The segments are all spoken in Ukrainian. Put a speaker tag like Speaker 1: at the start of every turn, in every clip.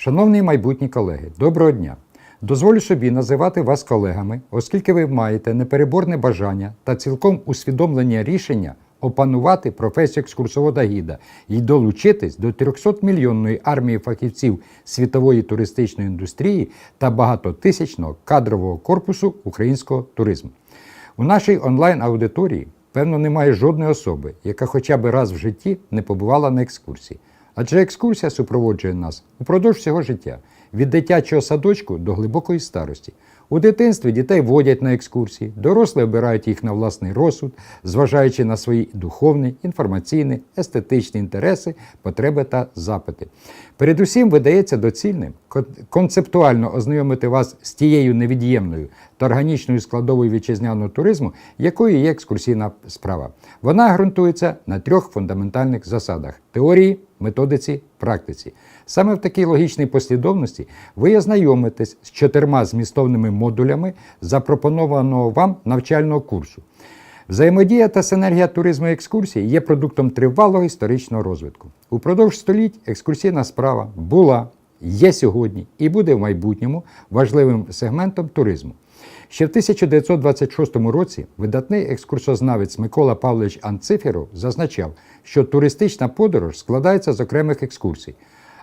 Speaker 1: Шановні майбутні колеги, доброго дня! Дозволю собі називати вас колегами, оскільки ви маєте непереборне бажання та цілком усвідомлення рішення опанувати професію екскурсовода гіда і долучитись до 300-мільйонної армії фахівців світової туристичної індустрії та багатотисячного кадрового корпусу українського туризму. У нашій онлайн-аудиторії, певно, немає жодної особи, яка хоча б раз в житті не побувала на екскурсії. Адже екскурсія супроводжує нас упродовж всього життя, від дитячого садочку до глибокої старості. У дитинстві дітей водять на екскурсії, дорослі обирають їх на власний розсуд, зважаючи на свої духовні, інформаційні, естетичні інтереси, потреби та запити. Передусім видається доцільним концептуально ознайомити вас з тією невід'ємною та органічною складовою вітчизняного туризму, якою є екскурсійна справа. Вона ґрунтується на трьох фундаментальних засадах: теорії, методиці, практиці. Саме в такій логічній послідовності ви ознайомитесь з чотирма змістовними модулями запропонованого вам навчального курсу. Взаємодія та синергія туризму і екскурсії є продуктом тривалого історичного розвитку. Упродовж століть екскурсійна справа була, є сьогодні і буде в майбутньому важливим сегментом туризму. Ще в 1926 році видатний екскурсознавець Микола Павлович Анциферов зазначав, що туристична подорож складається з окремих екскурсій.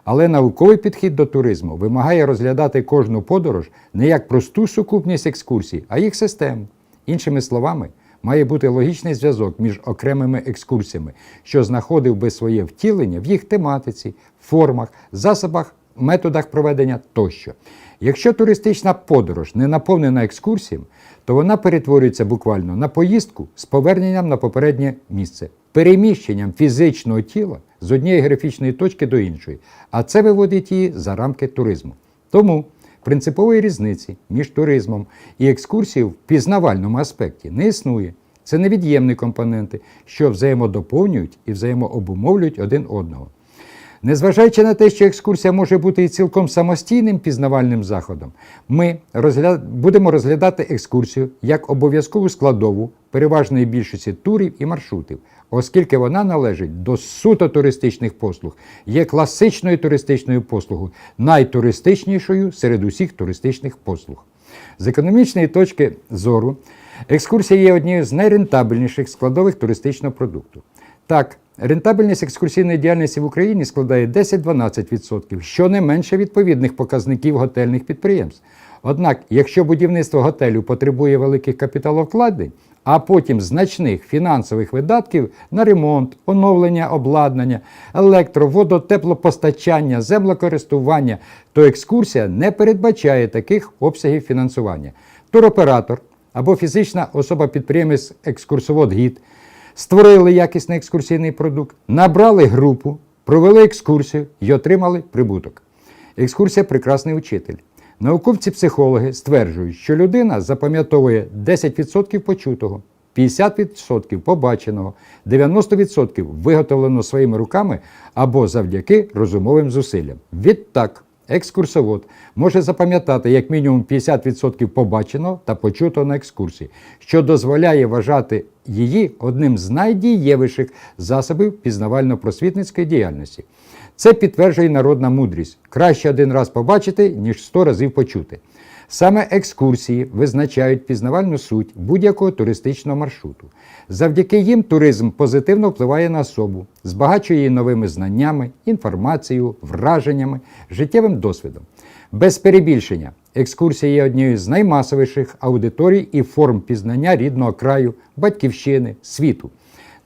Speaker 1: Але науковий підхід до туризму вимагає розглядати кожну подорож не як просту сукупність екскурсій, а їх систему. Іншими словами, має бути логічний зв'язок між окремими екскурсіями, що знаходив би своє втілення в їх тематиці, формах, засобах, методах проведення тощо. Якщо туристична подорож не наповнена екскурсіями, то вона перетворюється буквально на поїздку з поверненням на попереднє місце, переміщенням фізичного тіла з однієї географічної точки до іншої, а це виводить її за рамки туризму. Тому принципової різниці між туризмом і екскурсією в пізнавальному аспекті не існує. Це невід'ємні компоненти, що взаємодоповнюють і взаємообумовлюють один одного. Незважаючи на те, що екскурсія може бути і цілком самостійним пізнавальним заходом, ми розгля... будемо розглядати екскурсію як обов'язкову складову переважної більшості турів і маршрутів, оскільки вона належить до суто туристичних послуг, є класичною туристичною послугою, найтуристичнішою серед усіх туристичних послуг. З економічної точки зору, екскурсія є однією з найрентабельніших складових туристичного продукту. Так, рентабельність екскурсійної діяльності в Україні складає 10-12%, що не менше відповідних показників готельних підприємств. Однак, якщо будівництво готелю потребує великих капіталовкладень, а потім значних фінансових видатків на ремонт, оновлення обладнання, електро, водо, теплопостачання, землекористування, то екскурсія не передбачає таких обсягів фінансування. Туроператор або фізична особа-підприємець екскурсовод гід створили якісний екскурсійний продукт, набрали групу, провели екскурсію і отримали прибуток. Екскурсія прекрасний учитель. Науковці-психологи стверджують, що людина запам'ятовує 10% почутого, 50% побаченого, 90% виготовлено своїми руками або завдяки розумовим зусиллям. Відтак, екскурсовод може запам'ятати як мінімум 50% побаченого та почутого на екскурсії, що дозволяє вважати її одним з найдієвіших засобів пізнавально-просвітницької діяльності. Це підтверджує народна мудрість. Краще один раз побачити, ніж сто разів почути. Саме екскурсії визначають пізнавальну суть будь-якого туристичного маршруту. Завдяки їм туризм позитивно впливає на особу, збагачує її новими знаннями, інформацією, враженнями, життєвим досвідом. Без перебільшення, екскурсія є однією з наймасовіших аудиторій і форм пізнання рідного краю, батьківщини, світу.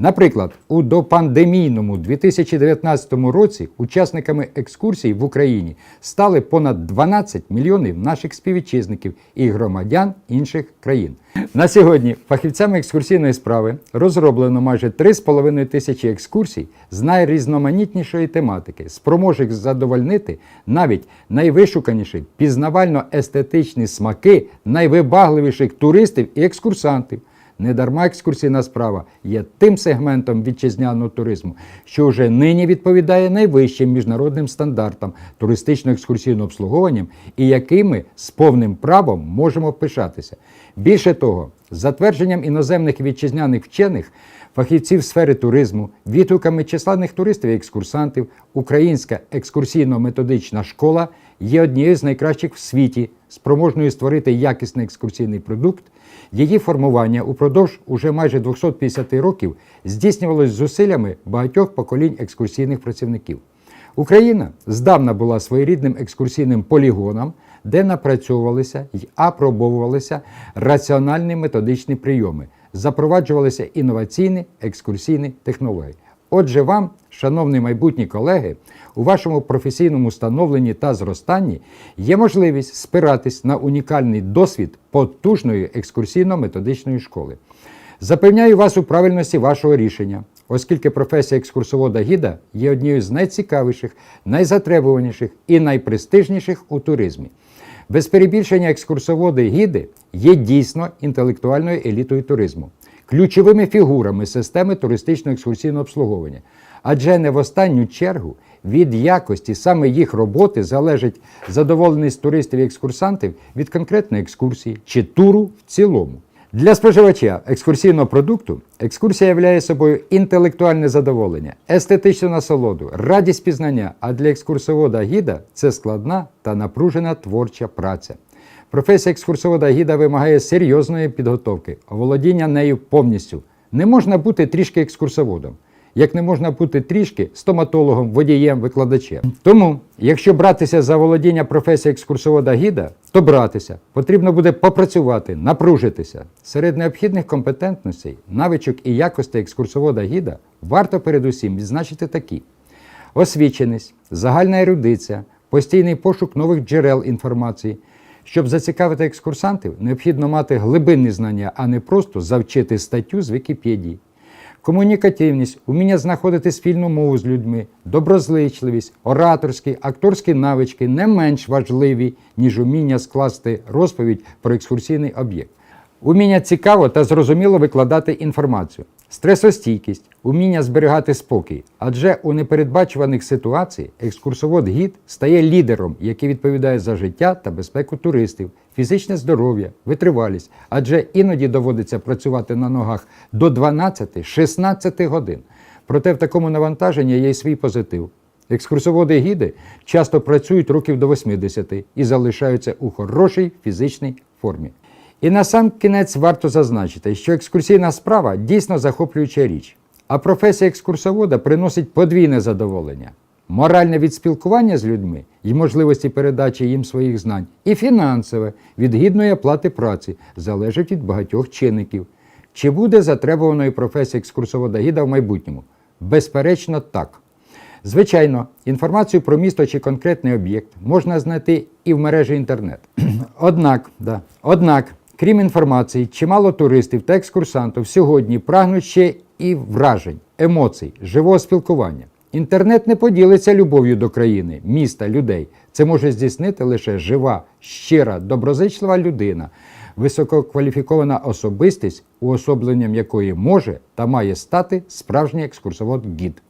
Speaker 1: Наприклад, у допандемійному 2019 році учасниками екскурсій в Україні стали понад 12 мільйонів наших співвітчизників і громадян інших країн. На сьогодні фахівцями екскурсійної справи розроблено майже 3,5 тисячі екскурсій з найрізноманітнішої тематики, спроможних задовольнити навіть найвишуканіші пізнавально-естетичні смаки найвибагливіших туристів і екскурсантів. Недарма екскурсійна справа є тим сегментом вітчизняного туризму, що вже нині відповідає найвищим міжнародним стандартам туристично-екскурсійного обслуговування і якими з повним правом можемо пишатися. Більше того, затвердженням іноземних вітчизняних вчених, фахівців сфери туризму, відгуками численних туристів і екскурсантів, Українська екскурсійно-методична школа є однією з найкращих в світі, спроможною створити якісний екскурсійний продукт, її формування упродовж уже майже 250 років здійснювалось зусиллями багатьох поколінь екскурсійних працівників. Україна здавна була своєрідним екскурсійним полігоном, де напрацьовувалися й апробовувалися раціональні методичні прийоми, запроваджувалися інноваційні екскурсійні технології. Отже, вам, шановні майбутні колеги, у вашому професійному становленні та зростанні є можливість спиратись на унікальний досвід потужної екскурсійно-методичної школи. Запевняю вас у правильності вашого рішення, оскільки професія екскурсовода гіда є однією з найцікавіших, найзатребуваніших і найпрестижніших у туризмі. Без перебільшення екскурсоводи гіди є дійсно інтелектуальною елітою туризму, ключовими фігурами системи туристичного екскурсійного обслуговування. Адже не в останню чергу від якості саме їх роботи залежить задоволеність туристів і екскурсантів від конкретної екскурсії чи туру в цілому. Для споживача екскурсійного продукту екскурсія являє собою інтелектуальне задоволення, естетичну насолоду, радість пізнання, а для екскурсовода гіда це складна та напружена творча праця. Професія екскурсовода гіда вимагає серйозної підготовки, оволодіння нею повністю. Не можна бути трішки екскурсоводом, як не можна бути трішки стоматологом, водієм, викладачем. Тому, якщо братися за володіння професії екскурсовода гіда, то братися потрібно буде попрацювати, напружитися. Серед необхідних компетентностей, навичок і якостей екскурсовода гіда варто передусім відзначити такі: освіченість, загальна ерудиція, постійний пошук нових джерел інформації. Щоб зацікавити екскурсантів, необхідно мати глибинні знання, а не просто завчити статтю з Вікіпедії. Комунікативність, уміння знаходити спільну мову з людьми, доброзичливість, ораторські, акторські навички не менш важливі, ніж уміння скласти розповідь про екскурсійний об'єкт. Уміння цікаво та зрозуміло викладати інформацію, стресостійкість, уміння зберігати спокій. Адже у непередбачуваних ситуаціях екскурсовод-гід стає лідером, який відповідає за життя та безпеку туристів, фізичне здоров'я, витривалість, адже іноді доводиться працювати на ногах до 12-16 годин. Проте в такому навантаженні є й свій позитив. Екскурсоводи гіди часто працюють років до 80 і залишаються у хорошій фізичній формі. І на сам кінець варто зазначити, що екскурсійна справа дійсно захоплююча річ, а професія екскурсовода приносить подвійне задоволення. Моральне від спілкування з людьми і можливості передачі їм своїх знань, і фінансове від гідної оплати праці залежить від багатьох чинників. Чи буде затребуваною професія екскурсовода гіда в майбутньому? Безперечно, так. Звичайно, інформацію про місто чи конкретний об'єкт можна знайти і в мережі інтернет. Однак, да, однак, крім інформації, чимало туристів та екскурсантів сьогодні прагнуть ще і вражень, емоцій, живого спілкування. Інтернет не поділиться любов'ю до країни, міста, людей. Це може здійснити лише жива, щира, доброзичлива людина, висококваліфікована особистість, уособленням якої може та має стати справжній екскурсовод-гід.